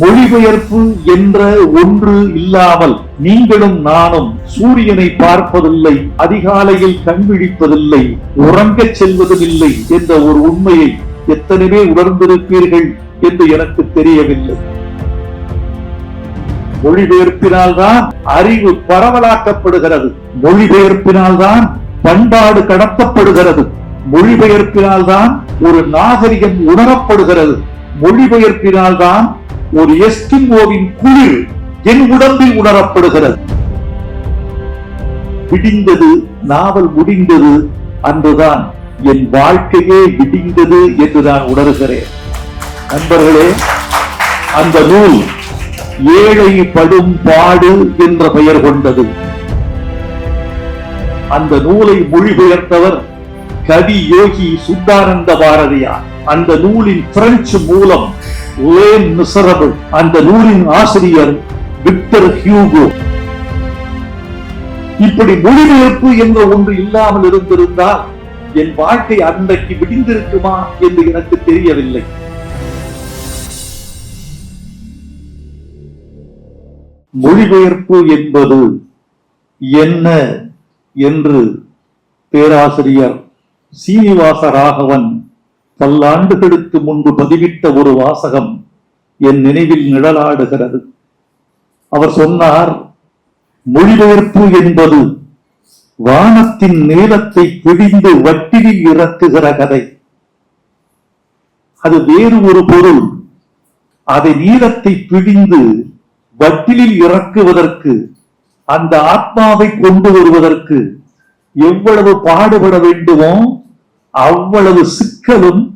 மொழிபெயர்ப்பு என்ற ஒன்று இல்லாமல் நீங்களும் நானும் சூரியனை பார்ப்பதில்லை அதிகாலையில் கண் விழிப்பதில்லை உறங்கச் செல்வதுமில்லை என்ற ஒரு உண்மையை எத்தனைவே உணர்ந்திருப்பீர்கள் என்று எனக்கு தெரியவில்லை. மொழிபெயர்ப்பினால்தான் அறிவு பரவலாக்கப்படுகிறது. மொழிபெயர்ப்பினால்தான் பண்பாடு கடத்தப்படுகிறது. மொழிபெயர்ப்பினால்தான் ஒரு நாகரிகம் உணரப்படுகிறது. மொழிபெயர்ப்பினால்தான் ஒரு எஸ்கிமோவின் குளிர் என் உடம்பில் உணரப்படுகிறது. விடிந்தது நாவல் முடிந்தது அன்றுதான் என் வாழ்க்கையே விடிந்தது என்று நான் உணர்கிறேன். நண்பர்களே அந்த நூல் ஏழை படும் பாடு என்ற பெயர் கொண்டது. அந்த நூலை மொழிபெயர்த்தவர் கவி யோகி சுத்தானந்த பாரதியார். அந்த நூலின் பிரெஞ்சு மூலம் மிசரபிள் அந்த நூலின் ஆசிரியர் விக்டர் ஹியூகோ. இப்படி மொழிபெயர்ப்பு என்ற ஒன்று இல்லாமல் இருந்திருந்தால் என் வாழ்க்கை அன்றைக்கு விடிந்திருக்குமா என்று எனக்கு தெரியவில்லை. மொழிபெயர்ப்பு என்பது என்ன என்று பேராசிரியர் சீனிவாச ராகவன் பல்லாண்டுகளுக்கு முன்பு பதிவிட்ட ஒரு வாசகம் என் நினைவில் நிழலாடுகிறது. அவர் சொன்னார் மொழிபெயர்ப்பு என்பது வானத்தின் நீளத்தை பிடிந்து வட்டிலில் இறக்குகிற கதை. அது வேறு ஒரு பொருள். அதை நீளத்தை பிழிந்து வட்டிலில் இறக்குவதற்கு அந்த ஆத்மாவை கொண்டு வருவதற்கு எவ்வளவு பாடுபட வேண்டுமோ அவ்வளவு சிக்கலும்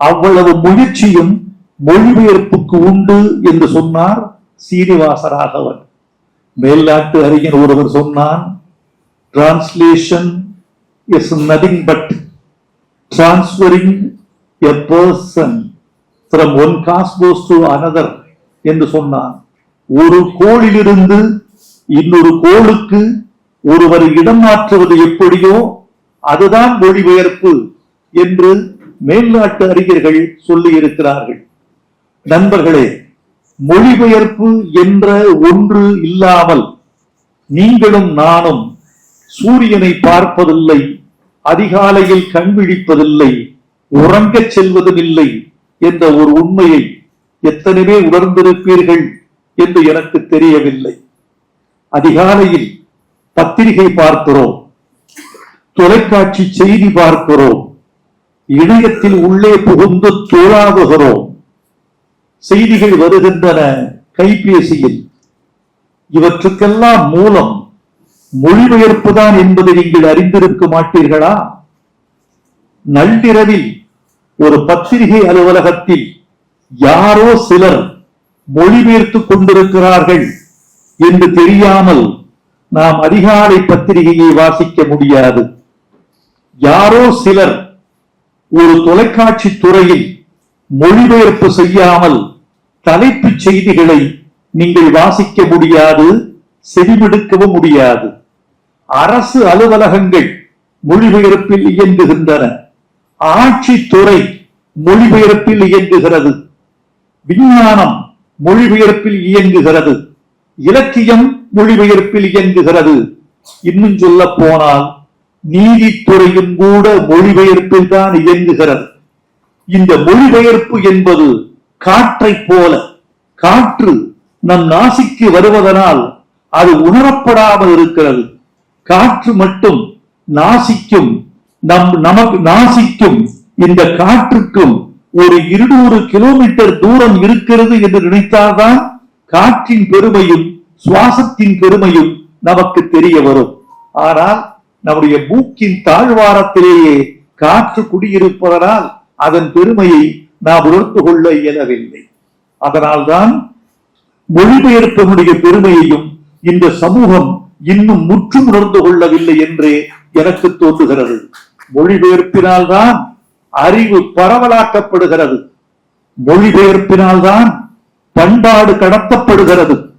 அவ்வளவு முயற்சியும் மொழிபெயர்ப்புக்கு உண்டு என்று சொன்னார் சீனிவாச ராகவன் மேல்நாட்டு அறிஞர் ஒருவர் சொன்னான் translation is nothing but transferring a person from one cosmos to another என்று சொன்னான். ஒரு கோளிலிருந்து இன்னொரு கோளுக்கு ஒருவர் இடம் மாற்றுவது எப்படியோ அதுதான் மொழிபெயர்ப்பு என்று மேல்நாட்டு அறிஞர்கள் சொல்லி இருக்கிறார்கள் நண்பர்களே மொழிபெயர்ப்பு என்ற ஒன்று இல்லாமல் நீங்களும் நானும் சூரியனை பார்ப்பதில்லை அதிகாலையில் கண் விழிப்பதில்லை உறங்கச் செல்வதுமில்லை என்ற ஒரு உண்மையை எத்தனைவே உணர்ந்திருப்பீர்கள் என்று எனக்கு தெரியவில்லை. அதிகாலையில் பத்திரிகை பார்க்கிறோம் தொலைக்காட்சி செய்தி பார்க்கிறோம் இணையத்தில் உள்ளே புகுந்து தோழாவுகிறோம் செய்திகள் வருகின்றன கைபேசியில். இவற்றுக்கெல்லாம் மூலம் மொழிபெயர்ப்பு தான் என்பதை நீங்கள் அறிந்திருக்க மாட்டீர்களா? நள்ளிரவில் ஒரு பத்திரிகை அலுவலகத்தில் யாரோ சிலர் மொழிபெயர்த்துக் கொண்டிருக்கிறார்கள் என்று தெரியாமல் நாம் அதிகாலை பத்திரிகையை வாசிக்க முடியாது. யாரோ சிலர் ஒரு தொலைக்காட்சி துறையில் மொழிபெயர்ப்பு செய்யாமல் தலைப்புச் செய்திகளை நீங்கள் வாசிக்க முடியாது செவிமெடுக்கவும் முடியாது. அரசு அலுவலகங்கள் மொழிபெயர்ப்பில் இயங்குகின்றன. ஆட்சித்துறை மொழிபெயர்ப்பில் இயங்குகிறது. விஞ்ஞானம் மொழிபெயர்ப்பில் இயங்குகிறது. இலக்கியம் மொழிபெயர்ப்பில் இயங்குகிறது. இன்னும் சொல்ல போனால் நீதித்துறையும் கூட மொழிபெயர்ப்பில் தான் இயங்குகிறது. இந்த மொழிபெயர்ப்பு என்பது காற்றை போல காற்று நம் நாசிக்கு வருவதனால் அது உணரப்படாமல் இருக்கிறது. காற்று மட்டும் நாசிக்கும் நம் நமக்கு நாசிக்கும் இந்த காற்றுக்கும் ஒரு இருநூறு கிலோமீட்டர் தூரம் இருக்கிறது என்று நினைத்தால்தான் காற்றின் பெருமையும் சுவாசத்தின் பெருமையும் நமக்கு தெரிய வரும். ஆனால் நம்முடைய மூக்கின் தாழ்வாரத்திலேயே காற்று குடியிருப்பதனால் அதன் பெருமையை நாம் உணர்ந்து கொள்ள இயலவில்லை. அதனால்தான் மொழிபெயர்ப்பினுடைய பெருமையையும் இந்த சமூகம் இன்னும் முற்றும் உணர்ந்து கொள்ளவில்லை என்றே எனக்கு தோன்றுகிறது. மொழிபெயர்ப்பினால்தான் அறிவு பரவலாக்கப்படுகிறது. மொழிபெயர்ப்பினால்தான் பண்பாடு கடத்தப்படுகிறது.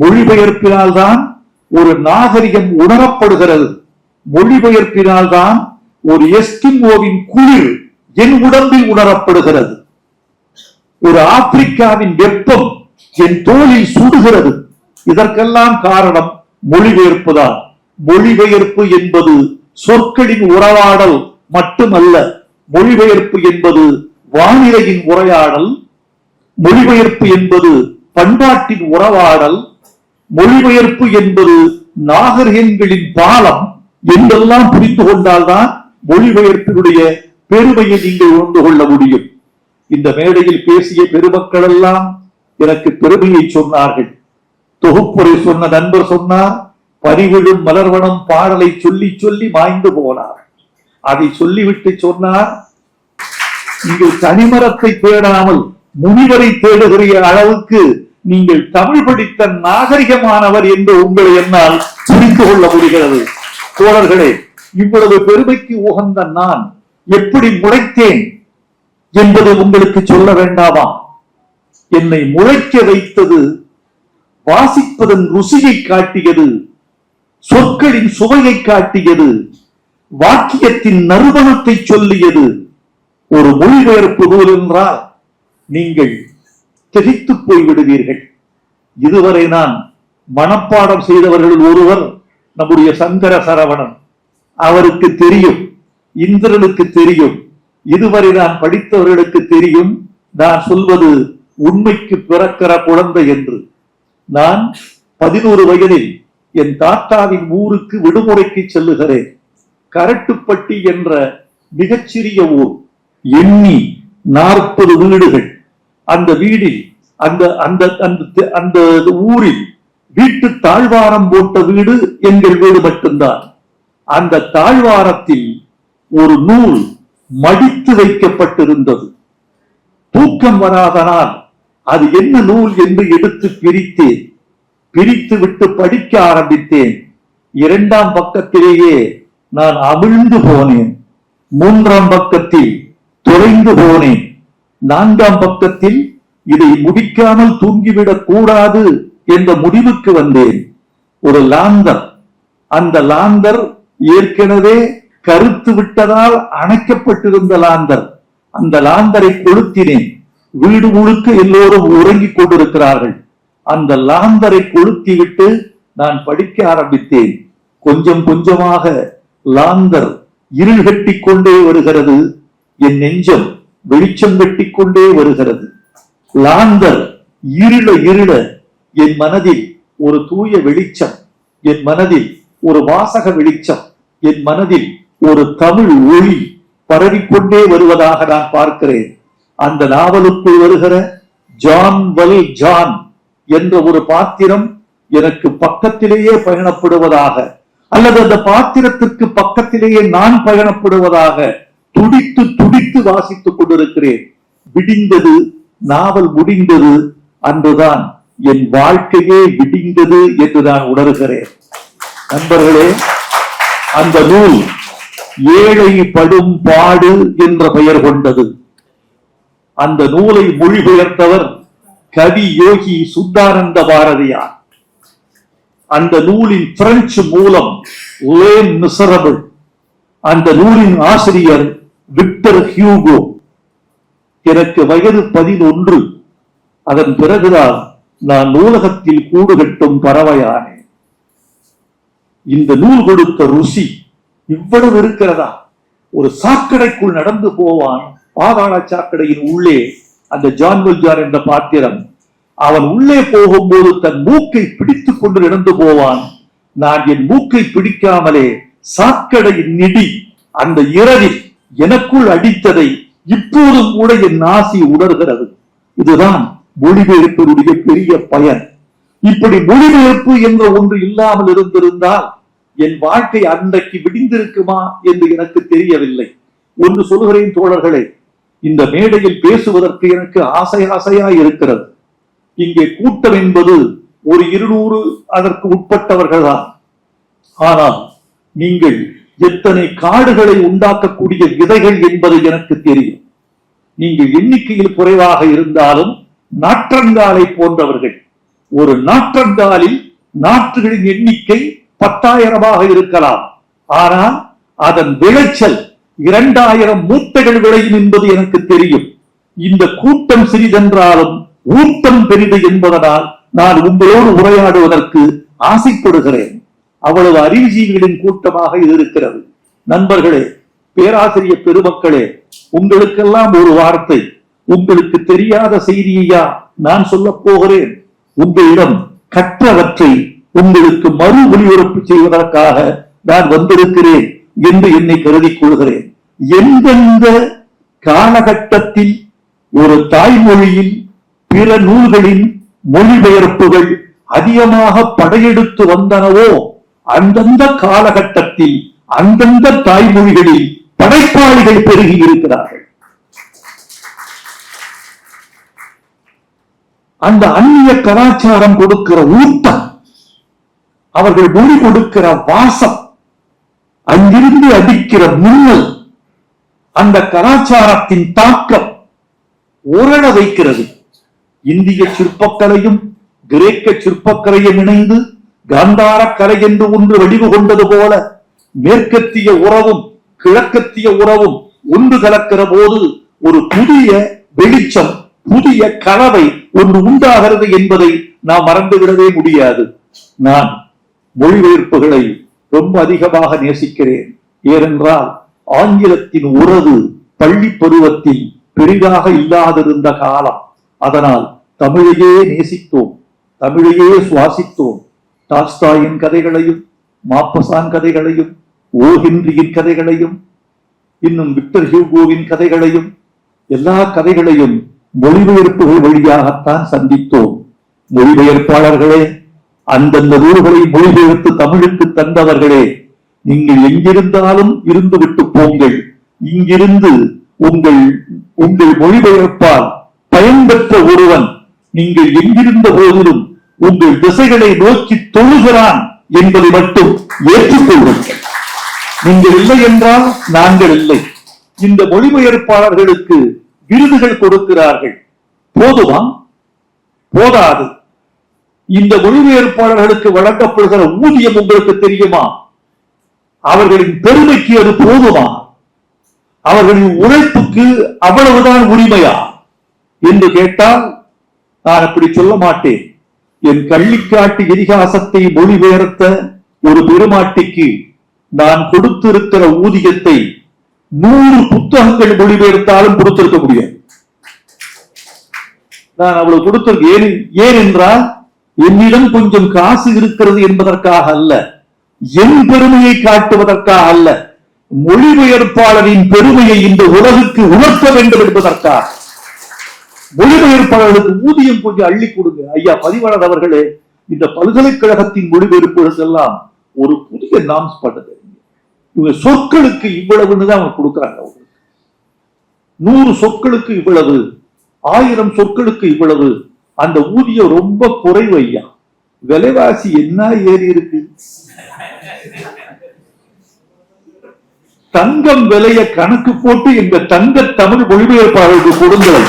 மொழிபெயர்ப்பினால்தான் ஒரு நாகரிகம் உணரப்படுகிறது. மொழிபெயர்ப்பினால்தான் ஒரு எஸ்கிமோவின் குளிர் என் உடம்பில் உணரப்படுகிறது. ஒரு ஆப்பிரிக்காவின் வெப்பம் என் தோளில் சுடுகிறது. இதற்கெல்லாம் காரணம் மொழிபெயர்ப்புதான் மொழிபெயர்ப்பு என்பது சொற்களின் உறவாடல் மட்டுமல்ல மொழிபெயர்ப்பு என்பது வானிலையின் உரையாடல் மொழிபெயர்ப்பு என்பது பண்பாட்டின் உறவாடல் மொழிபெயர்ப்பு என்பது நாகரிகங்களின் பாலம் என்றெல்லாம் புரிந்து கொண்டால்தான் மொழிபெயர்ப்பினுடைய பெருமையை நீங்கள் உணர்ந்து கொள்ள முடியும். இந்த மேடையில் பேசிய பெருமக்கள் எல்லாம் எனக்கு பெருமையை சொன்னார்கள். தொகுப்புரை சொன்ன நண்பர் சொன்னார் பரிவிழும் மலர்வனம் பாடலை சொல்லி சொல்லி மாய்ந்து போனார். அதை சொல்லிவிட்டு சொன்னார் நீங்கள் தனிமரத்தை தேடாமல் முனிவரை தேடுகிற அளவுக்கு நீங்கள் தமிழ் படித்த நாகரிகமானவர் என்று உங்களை என்னால் புரிந்து கொள்ள முடிகிறது. தோழர்களே இவ்வளவு பெருமைக்கு உகந்த நான் எப்படி முளைத்தேன் என்பதை உங்களுக்கு சொல்ல வேண்டாமா? என்னை முளைக்க வைத்தது வாசிப்பதன் ருசியை காட்டியது சொற்களின் சுவையை காட்டியது வாக்கியத்தின் நறுமணத்தை சொல்லியது. ஒரு மொழிபெயர்ப்பு நூல் என்றால் நீங்கள் திகைத்து போய் விடுவீர்கள் இதுவரை நான் மனப்பாடம் செய்தவர்கள் ஒருவர் நம்முடைய சங்கர சரவணன். அவருக்கு தெரியும் இந்திரனுக்கு தெரியும் இதுவரை நான் படித்தவர்களுக்கு தெரியும் நான் சொல்வது உண்மைக்கு பிறக்கிற குழந்தை என்று. நான் பதினோரு வயதில் என் தாத்தாவின் ஊருக்கு விடுமுறைக்கு செல்லுகிறேன். கரட்டுப்பட்டி என்ற மிகச்சிறிய ஊர். எண்ணி நாற்பது வீடுகள். அந்த வீடில் அந்த அந்த அந்த அந்த ஊரில் வீட்டு தாழ்வாரம் போட்ட வீடு எங்கள் வீடு மட்டும்தான். அந்த தாழ்வாரத்தில் ஒரு நூல் மடித்து வைக்கப்பட்டிருந்தது. தூக்கம் வராதனால் அது என்ன நூல் என்று எடுத்து பிரித்தேன் பிரித்து விட்டு படிக்க ஆரம்பித்தேன். இரண்டாம் பக்கத்திலேயே நான் அமிழ்ந்து போனேன். மூன்றாம் பக்கத்தில் தொலைந்து போனேன். நான்காம் பக்கத்தில் இதை முடிக்காமல் தூங்கிவிடக் கூடாது என்ற முடிவுக்கு வந்தேன். ஒரு லாந்தர். அந்த லாந்தர் ஏற்கனவே கருத்து விட்டதால் அணைக்கப்பட்டிருந்த லாந்தர். அந்த லாந்தரை கொளுத்தினேன். வீடு முழுக்க எல்லோரும் உறங்கிக் கொண்டிருக்கிறார்கள். அந்த லாந்தரை கொளுத்தி விட்டு நான் படிக்க ஆரம்பித்தேன். கொஞ்சம் கொஞ்சமாக லாந்தர் இருள் கட்டிக் கொண்டே வருகிறது. என் நெஞ்சம் வெளிச்சம் கட்டிக் கொண்டே வருகிறது. லாந்தர் இருள இருள என் மனதில் ஒரு தூய வெளிச்சம் என் மனதில் ஒரு வாசக வெளிச்சம் என் மனதில் ஒரு தமிழ் ஒளி பரவிக்கொண்டே வருவதாக நான் பார்க்கிறேன். அந்த நாவலுக்குள் வருகிற ஜான் வல் ஜான் என்ற ஒரு பாத்திரம் எனக்கு பக்கத்திலேயே பயணப்படுவதாக அல்லது அந்த பாத்திரத்திற்கு பக்கத்திலேயே நான் பயணப்படுவதாக துடித்து துடித்து வாசித்துக் கொண்டிருக்கிறேன். விடிந்தது நாவல் முடிந்தது அன்றுதான் என் வாழ்க்கையே விடிந்தது என்று நான் உணர்கிறேன். நண்பர்களே அந்த நூல் ஏழை படும் பாடு என்ற பெயர் கொண்டது. அந்த நூலை மொழிபெயர்த்தவர் கவி யோகி சுத்தானந்த பாரதியார். அந்த நூலின் பிரெஞ்சு மூலம் லேம் மிசரபிள் அந்த நூலின் ஆசிரியர் விக்டர் ஹியூகோ. எனக்கு வயது பதினொன்று. அதன் பிறகுதான் நான் நூலகத்தில் கூடு கட்டும் பறவையானேன் இந்த நூல் கொடுத்த ருசி இவ்வளவு இருக்கிறதா? ஒரு சாக்கடைக்குள் நடந்து போவான் பாதாள சாக்கடையின் உள்ளே அந்த ஜான் ஜான் என்ற பாத்திரம். அவன் உள்ளே போகும்போது தன் மூக்கை பிடித்துக் கொண்டு நடந்து போவான். நான் என் மூக்கை பிடிக்காமலே சாக்கடையின் நிடி அந்த இரவில் எனக்குள் அடித்ததை இப்போதும் கூட என் நாசி உணர்கிறது. இதுதான் மொழிபெயர்ப்பினுடைய பெரிய பயன். இப்படி மொழிபெயர்ப்பு என்ற ஒன்று இல்லாமல் இருந்திருந்தால் என் வாழ்க்கை அன்றைக்கு விடிந்திருக்குமா என்று எனக்கு தெரியவில்லை. ஒன்று சொல்கிறேன் தோழர்களே இந்த மேடையில் பேசுவதற்கு எனக்கு ஆசை ஆசையா இருக்கிறது. இங்கே கூட்டம் என்பது ஒரு இருநூறு அதற்கு உட்பட்டவர்கள் தான் ஆனால் நீங்கள் எத்தனை காடுகளை உண்டாக்கக்கூடிய விதைகள் என்பது எனக்கு தெரியும். நீங்கள் எண்ணிக்கையில் குறைவாக இருந்தாலும் நாற்றங்காலை போன்றவர்கள். ஒரு நாற்றங்காலில் நாற்றுகளின் எண்ணிக்கை பத்தாயிரமாக இருக்கலாம். ஆனால் அதன் விளைச்சல் இரண்டாயிரம் மூட்டைகள் விளையும் என்பது எனக்கு தெரியும். இந்த கூட்டம் சிறிதென்றாலும் ஊட்டம் பெரிது என்பதனால் நான் உங்களோடு உரையாடுவதற்கு ஆசைப்படுகிறேன். அவ்வளவு அறிவுஜீவிகளின் கூட்டமாக இது இருக்கிறது. நண்பர்களே பேராசிரியர் பெருமக்களே உங்களுக்கெல்லாம் ஒரு வார்த்தை. உங்களுக்கு தெரியாத செய்தியையா நான் சொல்ல போகிறேன்? உங்களிடம் கற்றவற்றை உங்களுக்கு மறு ஒளிபரப்பு செய்வதற்காக நான் வந்திருக்கிறேன் என்று என்னை கருதி கொள்கிறேன். எந்தெந்த காலகட்டத்தில் ஒரு தாய்மொழியில் பிற நூல்களின் மொழிபெயர்ப்புகள் அதிகமாக படையெடுத்து வந்தனவோ அந்தந்த காலகட்டத்தில் அந்தந்த தாய்மொழிகளில் படைப்பாளிகள் பெருகி இருக்கிறார்கள். அந்த அந்நிய கலாச்சாரம் கொடுக்கிற ஊட்டம் அவர்கள் மொழி கொடுக்கிற வாசம் அங்கிருந்து அடிக்கிற முன்னல் அந்த கலாச்சாரத்தின் தாக்கம் உரள வைக்கிறது. இந்திய சிற்பக்கலையும் கிரேக்க சிற்பக்கலையும் இணைந்து காந்தார கலை என்று ஒன்று வடிவு கொண்டது போல மேற்கத்திய உறவும் கிழக்கத்திய உறவும் ஒன்று கலக்கிற போது ஒரு புதிய வெளிச்சம் புதிய கலவை ஒன்று உண்டாகிறது என்பதை நாம் மறந்துவிடவே முடியாது. நான் மொழிபெயர்ப்புகளை ரொம்ப அதிகமாக நேசிக்கிறேன். ஏனென்றால் ஆங்கிலத்தின் உறவு பள்ளி பருவத்தில் பெரிதாக இல்லாதிருந்த காலம். அதனால் தமிழையே நேசித்தோம் தமிழையே சுவாசித்தோம். டாஸ்தாயின் கதைகளையும் மாப்பசான் கதைகளையும் ஓ ஹென்ரியின் கதைகளையும் இன்னும் விக்டர் ஹியூகோவின் கதைகளையும் எல்லா கதைகளையும் மொழிபெயர்ப்புகள் வழியாகத்தான் சந்தித்தோம். மொழிபெயர்ப்பாளர்களே அந்தந்த ஊர்களை மொழிபெயர்த்து தமிழுக்கு தந்தவர்களே நீங்கள் எங்கிருந்தாலும் இருந்து விட்டு போங்கள். இங்கிருந்து உங்கள் உங்கள் மொழிபெயர்ப்பால் பயன்பெற்ற ஒருவன் நீங்கள் எங்கிருந்த போதிலும் உங்கள் திசைகளை நோக்கி தொழுகிறான் என்பதை மட்டும் ஏற்றுக்கொள்ளுங்கள். நீங்கள் இல்லை என்றால் நாங்கள் இல்லை. இந்த மொழிபெயர்ப்பாளர்களுக்கு விருதுகள் கொடுக்கிறார்கள். போதுமா? போதாது. இந்த மொழிபெயர்ப்பாளர்களுக்கு வழங்கப்படுகிற ஊதியம் உங்களுக்கு தெரியுமா? அவர்களின் பெருமைக்கு அது போதுமா? அவர்களின் உழைப்புக்கு அவ்வளவுதான் உரிமையா? என்று கேட்டால் நான் அப்படி சொல்ல மாட்டேன். என் கள்ளிக்காட்டு இதிகாசத்தை மொழிபெயர்த்த ஒரு பெருமாட்டிக்கு நான் கொடுத்திருக்கிற ஊதியத்தை நூறு புத்தகங்கள் மொழிபெயர்த்தாலும் கொடுத்திருக்க முடியாது. நான் அவ்வளவு கொடுத்திருக்க ஏன் ஏன் என்றால் என்னிடம் கொஞ்சம் காசு இருக்கிறது என்பதற்காக அல்ல என் பெருமையை காட்டுவதற்காக அல்ல மொழிபெயர்ப்பாளரின் பெருமையை இந்த உலகுக்கு உணர்த்த வேண்டும் என்பதற்காக. மொழிபெயர்ப்பாளர்களுக்கு ஊதியம் கொஞ்சம் அள்ளி கொடுங்க. ஐயா பதிவாளர் அவர்களே இந்த பல்கலைக்கழகத்தின் மொழிபெயர்ப்புகளுக்கு எல்லாம் ஒரு புதிய நாம்ஸ் பண்ணுது இவங்க சொற்களுக்கு இவ்வளவுன்னு தான் அவங்க கொடுக்குறாங்க அவங்களுக்கு நூறு சொற்களுக்கு இவ்வளவு ஆயிரம் சொற்களுக்கு இவ்வளவு அந்த ஊதியம் ரொம்ப குறைவு ஐயா. விலைவாசி என்ன ஏறி இருக்கு? தங்கம் விலைய கணக்கு போட்டு எங்க தங்க தமிழ் மொழிபெயர்ப்பாளருக்கு கொடுங்கள்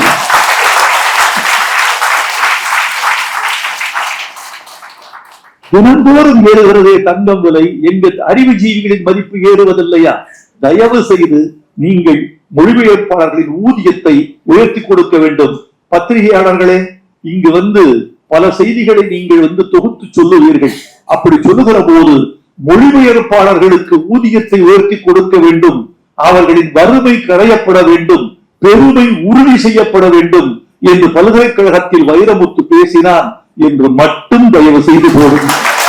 தினந்தோறும் ஏறுகிறதே தங்கம் விலை. எங்கள் அறிவு ஜீவிகளின் மதிப்பு ஏறுவதில்லையா? தயவு செய்து நீங்கள் மொழிபெயர்ப்பாளர்களின் ஊதியத்தை உயர்த்தி கொடுக்க வேண்டும். பத்திரிகையாளர்களே இங்கு வந்து பல செய்திகளை நீங்கள் வந்து தொகுத்து சொல்லுவீர்கள். அப்படி சொல்லுகிற போது மொழிபெயர்ப்பாளர்களுக்கு ஊதியத்தை உயர்த்தி கொடுக்க வேண்டும். அவர்களின் வறுமை களையப்பட வேண்டும். பெருமை உறுதி செய்யப்பட வேண்டும் என்று பல்கலைக்கழகத்தில் வைரமுத்து பேசினான். என்று மட்டும் தயவு செய்து போடுங்கள்.